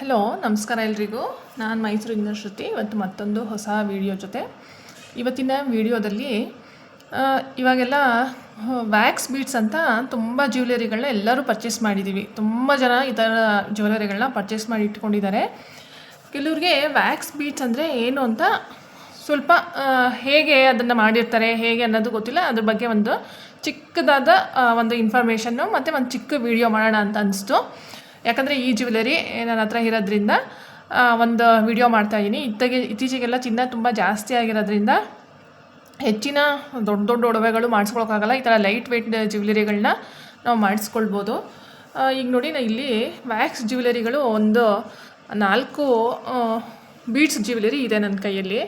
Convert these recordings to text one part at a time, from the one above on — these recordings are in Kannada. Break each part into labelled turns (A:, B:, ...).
A: ಹಲೋ ನಮಸ್ಕಾರ ಎಲ್ರಿಗೂ. ನಾನು ಮೈಸೂರಿನ ಶ್ರುತಿ ಇವತ್ತು ಮತ್ತೊಂದು ಹೊಸ ವಿಡಿಯೋ ಜೊತೆ. ಇವತ್ತಿನ ವಿಡಿಯೋದಲ್ಲಿ ಇವಾಗೆಲ್ಲ ವ್ಯಾಕ್ಸ್ ಬೀಡ್ಸ್ ಅಂತ ತುಂಬ ಜ್ಯುವೆಲರಿಗಳನ್ನ ಎಲ್ಲರೂ ಪರ್ಚೇಸ್ ಮಾಡಿದ್ದೀವಿ ತುಂಬ ಜನ ಈ ಥರ ಜ್ಯುವೆಲರಿಗಳನ್ನ ಪರ್ಚೇಸ್ ಮಾಡಿ ಇಟ್ಕೊಂಡಿದ್ದಾರೆ. ಕೆಲವ್ರಿಗೆ ವ್ಯಾಕ್ಸ್ ಬೀಡ್ಸ್ ಅಂದರೆ ಏನು ಅಂತ ಸ್ವಲ್ಪ ಹೇಗೆ ಅದನ್ನು ಮಾಡಿರ್ತಾರೆ, ಹೇಗೆ ಅನ್ನೋದು ಗೊತ್ತಿಲ್ಲ. ಅದ್ರ ಬಗ್ಗೆ ಒಂದು ಚಿಕ್ಕದಾದ ಒಂದು ಇನ್ಫಾರ್ಮೇಷನ್ನು ಮತ್ತು ಒಂದು ಚಿಕ್ಕ ವಿಡಿಯೋ ಮಾಡೋಣ ಅಂತ ಅನಿಸ್ತು. ಯಾಕಂದರೆ ಈ ಜ್ಯುವೆಲರಿ ನನ್ನ ಹತ್ರ ಇರೋದ್ರಿಂದ ಒಂದು ವಿಡಿಯೋ ಮಾಡ್ತಾಯಿದ್ದೀನಿ ಇತ್ತಗೆ ಇತ್ತೀಚೆಗೆಲ್ಲ ಚಿನ್ನ ತುಂಬ ಜಾಸ್ತಿ ಆಗಿರೋದ್ರಿಂದ ಹೆಚ್ಚಿನ ದೊಡ್ಡ ದೊಡ್ಡ ಒಡವೆಗಳು ಮಾಡಿಸ್ಕೊಳಕ್ಕಾಗಲ್ಲ. ಈ ಥರ ಲೈಟ್ ವೆಯ್ಟ್ ಜ್ಯುವೆಲರಿಗಳನ್ನ ನಾವು ಮಾಡಿಸ್ಕೊಳ್ಬೋದು. ಈಗ ನೋಡಿ ನಾ ಇಲ್ಲಿ ವ್ಯಾಕ್ಸ್ ಜ್ಯುವೆಲರಿಗಳು ಒಂದು ನಾಲ್ಕು ಬೀಡ್ಸ್ ಜ್ಯುವೆಲರಿ ಇದೆ ನನ್ನ ಕೈಯಲ್ಲಿ.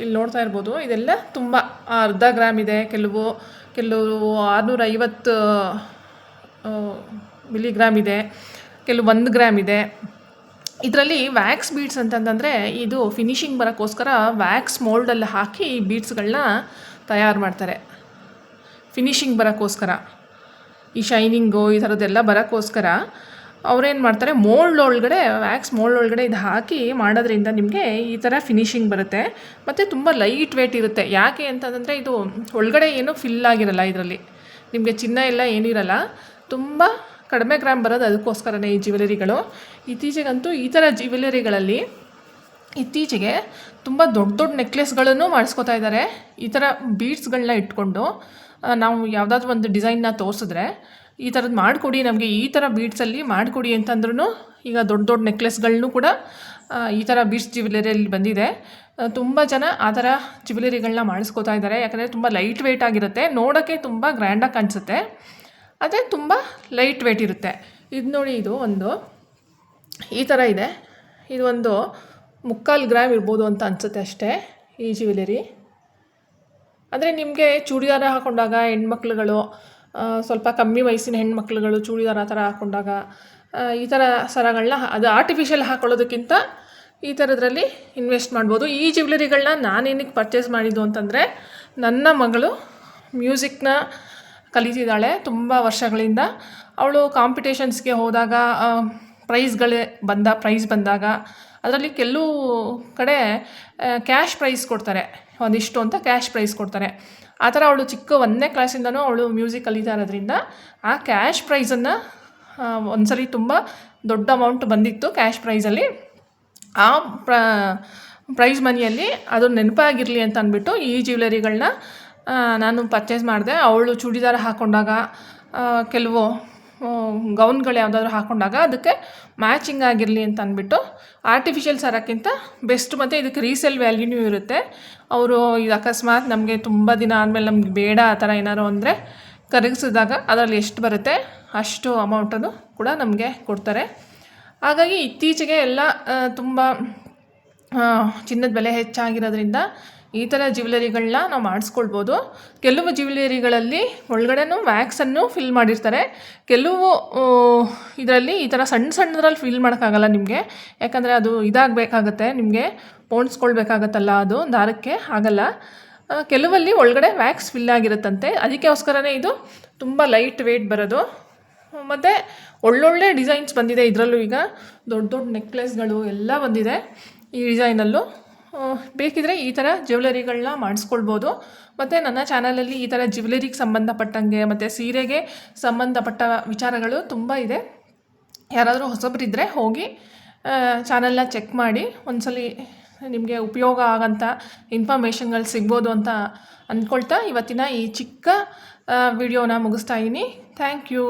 A: ಇಲ್ಲಿ ನೋಡ್ತಾ ಇರ್ಬೋದು. ಇದೆಲ್ಲ ತುಂಬ ಅರ್ಧ ಗ್ರಾಮ್ ಇದೆ. ಕೆಲವು ಕೆಲವು ಆರುನೂರ ಐವತ್ತು ಮಿಲಿಗ್ರಾಮ್ ಇದೆ. ಕೆಲವು ಒಂದು ಗ್ರಾಮ್ ಇದೆ. ಇದರಲ್ಲಿ ವ್ಯಾಕ್ಸ್ ಬೀಡ್ಸ್ ಅಂತಂತಂದರೆ ಇದು ಫಿನಿಶಿಂಗ್ ಬರೋಕ್ಕೋಸ್ಕರ ವ್ಯಾಕ್ಸ್ ಮೋಲ್ಡಲ್ಲಿ ಹಾಕಿ ಈ ಬೀಡ್ಸ್ಗಳನ್ನ ತಯಾರು ಮಾಡ್ತಾರೆ. ಫಿನಿಶಿಂಗ್ ಬರೋಕ್ಕೋಸ್ಕರ. ಈ ಶೈನಿಂಗು ಈ ಥರದ್ದೆಲ್ಲ ಬರೋಕ್ಕೋಸ್ಕರ ಅವ್ರೇನು ಮಾಡ್ತಾರೆ ಮೋಲ್ಡ್ ಒಳಗಡೆ ವ್ಯಾಕ್ಸ್ ಮೋಲ್ಡ್ ಒಳಗಡೆ ಇದು ಹಾಕಿ ಮಾಡೋದ್ರಿಂದ ನಿಮಗೆ ಈ ಥರ ಫಿನಿಶಿಂಗ್ ಬರುತ್ತೆ. ಮತ್ತು ತುಂಬ ಲೈಟ್ ವೇಟ್ ಇರುತ್ತೆ. ಯಾಕೆ ಅಂತಂದರೆ ಇದು ಒಳಗಡೆ ಏನೂ ಫಿಲ್ ಆಗಿರಲ್ಲ ಇದರಲ್ಲಿ. ನಿಮಗೆ ಚಿನ್ನ ಎಲ್ಲ ಏನಿರಲ್ಲ ತುಂಬ ಕಡಿಮೆ ಗ್ರಾಮ್ ಬರೋದು ಅದಕ್ಕೋಸ್ಕರನೇ ಈ ಜ್ಯುವೆಲರಿಗಳು. ಇತ್ತೀಚೆಗಂತೂ ಈ ಥರ ಜ್ಯುವೆಲರಿಗಳಲ್ಲಿ ಇತ್ತೀಚೆಗೆ ತುಂಬ ದೊಡ್ಡ ದೊಡ್ಡ ನೆಕ್ಲೆಸ್ಗಳನ್ನು ಮಾಡಿಸ್ಕೋತಾ ಇದ್ದಾರೆ. ಈ ಥರ ಬೀಡ್ಸ್ಗಳನ್ನ ಇಟ್ಕೊಂಡು ನಾವು ಯಾವುದಾದ್ರೂ ಒಂದು ಡಿಸೈನ್ನ ತೋರಿಸಿದ್ರೆ ಈ ಥರದ್ದು ಮಾಡಿಕೊಡಿ, ನಮಗೆ ಈ ಥರ ಬೀಡ್ಸಲ್ಲಿ ಮಾಡಿಕೊಡಿ ಅಂತಂದ್ರೂ ಈಗ ದೊಡ್ಡ ದೊಡ್ಡ ನೆಕ್ಲೆಸ್ಗಳನ್ನೂ ಕೂಡ ಈ ಥರ ಬೀಡ್ಸ್ ಜ್ಯುವೆಲರಿಯಲ್ಲಿ ಬಂದಿದೆ. ತುಂಬ ಜನ ಆ ಥರ ಜ್ಯುವೆಲರಿಗಳನ್ನ ಮಾಡಿಸ್ಕೋತಾ ಇದ್ದಾರೆ. ಯಾಕಂದರೆ ತುಂಬ ಲೈಟ್ ವೆಯ್ಟ್ ಆಗಿರುತ್ತೆ. ನೋಡೋಕ್ಕೆ ತುಂಬ ಗ್ರ್ಯಾಂಡಾಗಿ ಕಾಣಿಸುತ್ತೆ. ಆದರೆ ತುಂಬ ಲೈಟ್ ವೆಯ್ಟ್ ಇರುತ್ತೆ. ಇದು ನೋಡಿ ಇದು ಒಂದು, ಈ ಥರ ಇದೆ. ಇದು ಒಂದು ಮುಕ್ಕಾಲು ಗ್ರಾಮ್ ಇರ್ಬೋದು ಅಂತ ಅನಿಸುತ್ತೆ ಅಷ್ಟೇ, ಈ ಜ್ಯುವೆಲರಿ ಅಂದರೆ ನಿಮಗೆ ಚೂಡಿದಾರ ಹಾಕೊಂಡಾಗ ಹೆಣ್ಮಕ್ಳುಗಳು ಸ್ವಲ್ಪ ಕಮ್ಮಿ ವಯಸ್ಸಿನ ಹೆಣ್ಮಕ್ಳುಗಳು ಚೂಡಿದಾರ ಆ ಥರ ಹಾಕೊಂಡಾಗ ಈ ಥರ ಸರಗಳನ್ನ ಅದು ಆರ್ಟಿಫಿಷಿಯಲ್ ಹಾಕೊಳ್ಳೋದಕ್ಕಿಂತ ಈ ಥರದ್ರಲ್ಲಿ ಇನ್ವೆಸ್ಟ್ ಮಾಡ್ಬೋದು. ಈ ಜ್ಯುವೆಲರಿಗಳನ್ನ ನಾನೇನಕ್ಕೆ ಪರ್ಚೇಸ್ ಮಾಡಿದ್ದು ಅಂತಂದರೆ, ನನ್ನ ಮಗಳು ಮ್ಯೂಸಿಕ್ನ ಕಲಿತಿದ್ದಾಳೆ ತುಂಬ ವರ್ಷಗಳಿಂದ. ಅವಳು ಕಾಂಪಿಟೇಷನ್ಸ್ಗೆ ಹೋದಾಗ ಪ್ರೈಸ್ಗಳೇ ಬಂದ ಪ್ರೈಸ್ ಬಂದಾಗ ಅದರಲ್ಲಿ ಕೆಲವು ಕಡೆ ಕ್ಯಾಶ್ ಪ್ರೈಸ್ ಕೊಡ್ತಾರೆ. ಒಂದಿಷ್ಟು ಅಂತ ಕ್ಯಾಶ್ ಪ್ರೈಸ್ ಕೊಡ್ತಾರೆ. ಆ ಥರ ಅವಳು ಚಿಕ್ಕ ಒಂದನೇ ಕ್ಲಾಸಿಂದನೂ ಅವಳು ಮ್ಯೂಸಿಕ್ ಕಲಿತಾ ಇರೋದ್ರಿಂದ ಆ ಕ್ಯಾಶ್ ಪ್ರೈಸನ್ನು ಒಂದ್ಸರಿ ತುಂಬ ದೊಡ್ಡ ಅಮೌಂಟ್ ಬಂದಿತ್ತು ಕ್ಯಾಶ್ ಪ್ರೈಸಲ್ಲಿ ಆ ಪ್ರ ಪ್ರೈಸ್ ಮನಿಯಲ್ಲಿ ಅದು ನೆನಪಾಗಿರಲಿ ಅಂತ ಅಂದ್ಬಿಟ್ಟು ಈ ಜ್ಯುವೆಲರಿಗಳನ್ನ ನಾನು ಪರ್ಚೇಸ್ ಮಾಡಿದೆ. ಅವಳು ಚೂಡಿದಾರ ಹಾಕ್ಕೊಂಡಾಗ ಕೆಲವು ಗೌನ್ಗಳು ಯಾವುದಾದ್ರು ಹಾಕ್ಕೊಂಡಾಗ ಅದಕ್ಕೆ ಮ್ಯಾಚಿಂಗ್ ಆಗಿರಲಿ ಅಂತ ಅಂದ್ಬಿಟ್ಟು ಆರ್ಟಿಫಿಷಿಯಲ್ ಸರಕ್ಕಿಂತ ಬೆಸ್ಟ್ ಮತ್ತು ಇದಕ್ಕೆ ರೀಸೇಲ್ ವ್ಯಾಲ್ಯೂನೂ ಇರುತ್ತೆ. ಅವರು ಇದು ಅಕಸ್ಮಾತ್ ನಮಗೆ ತುಂಬ ದಿನ ಆದಮೇಲೆ ನಮ್ಗೆ ಬೇಡ ಆ ಥರ ಏನಾರು ಅಂದರೆ ಕರಗಿಸಿದಾಗ ಅದರಲ್ಲಿ ಎಷ್ಟು ಬರುತ್ತೆ ಅಷ್ಟು ಅಮೌಂಟನ್ನು ಕೂಡ ನಮಗೆ ಕೊಡ್ತಾರೆ. ಹಾಗಾಗಿ ಇತ್ತೀಚೆಗೆ ಎಲ್ಲ ತುಂಬ ಚಿನ್ನದ ಬೆಲೆ ಹೆಚ್ಚಾಗಿರೋದ್ರಿಂದ ಈ ಥರ ಜ್ಯುವೆಲರಿಗಳನ್ನ ನಾವು ಮಾಡಿಸ್ಕೊಳ್ಬೋದು. ಕೆಲವು ಜ್ಯುವೆಲರಿಗಳಲ್ಲಿ ಒಳಗಡೆನೂ ವ್ಯಾಕ್ಸನ್ನು ಫಿಲ್ ಮಾಡಿರ್ತಾರೆ. ಕೆಲವು ಇದರಲ್ಲಿ ಈ ಥರ ಸಣ್ಣ ಸಣ್ಣದ್ರಲ್ಲಿ ಫಿಲ್ ಮಾಡೋಕ್ಕಾಗಲ್ಲ ನಿಮಗೆ. ಯಾಕಂದರೆ ಅದು ಇದಾಗಬೇಕಾಗತ್ತೆ, ನಿಮಗೆ ಪೋಣಿಸ್ಕೊಳ್ಬೇಕಾಗತ್ತಲ್ಲ ಅದು, ದಾರಕ್ಕೆ ಆಗಲ್ಲ. ಕೆಲವಲ್ಲಿ ಒಳಗಡೆ ವ್ಯಾಕ್ಸ್ ಫಿಲ್ ಆಗಿರುತ್ತಂತೆ. ಅದಕ್ಕೋಸ್ಕರನೇ ಇದು ತುಂಬ ಲೈಟ್ ವೆಯ್ಟ್ ಬರೋದು. ಮತ್ತು ಒಳ್ಳೊಳ್ಳೆ ಡಿಸೈನ್ಸ್ ಬಂದಿದೆ ಇದರಲ್ಲೂ ಈಗ. ದೊಡ್ಡ ದೊಡ್ಡ ನೆಕ್ಲೆಸ್ಗಳು ಎಲ್ಲ ಬಂದಿದೆ ಈ ಡಿಸೈನಲ್ಲೂ ಬೇಕಿದ್ರೆ ಈ ಥರ ಜ್ಯುವೆಲರಿಗಳನ್ನ ಮಾಡಿಸ್ಕೊಳ್ಬೋದು. ಮತ್ತು ನನ್ನ ಚಾನಲಲ್ಲಿ ಈ ಥರ ಜ್ಯುವೆಲರಿಗೆ ಸಂಬಂಧಪಟ್ಟಂಗೆ ಮತ್ತು ಸೀರೆಗೆ ಸಂಬಂಧಪಟ್ಟ ವಿಚಾರಗಳು ತುಂಬ ಇದೆ. ಯಾರಾದರೂ ಹೊಸಬರಿದ್ದರೆ ಹೋಗಿ ಚಾನಲ್ನ ಚೆಕ್ ಮಾಡಿ, ಒಂದ್ಸಲಿ ನಿಮಗೆ ಉಪಯೋಗ ಆಗೋಂಥ ಇನ್ಫಾರ್ಮೇಷನ್ಗಳು ಸಿಗ್ಬೋದು ಅಂತ ಅಂದ್ಕೊಳ್ತಾ ಇವತ್ತಿನ ಈ ಚಿಕ್ಕ ವಿಡಿಯೋನ ಮುಗಿಸ್ತಾ ಇದ್ದೀನಿ. Thank you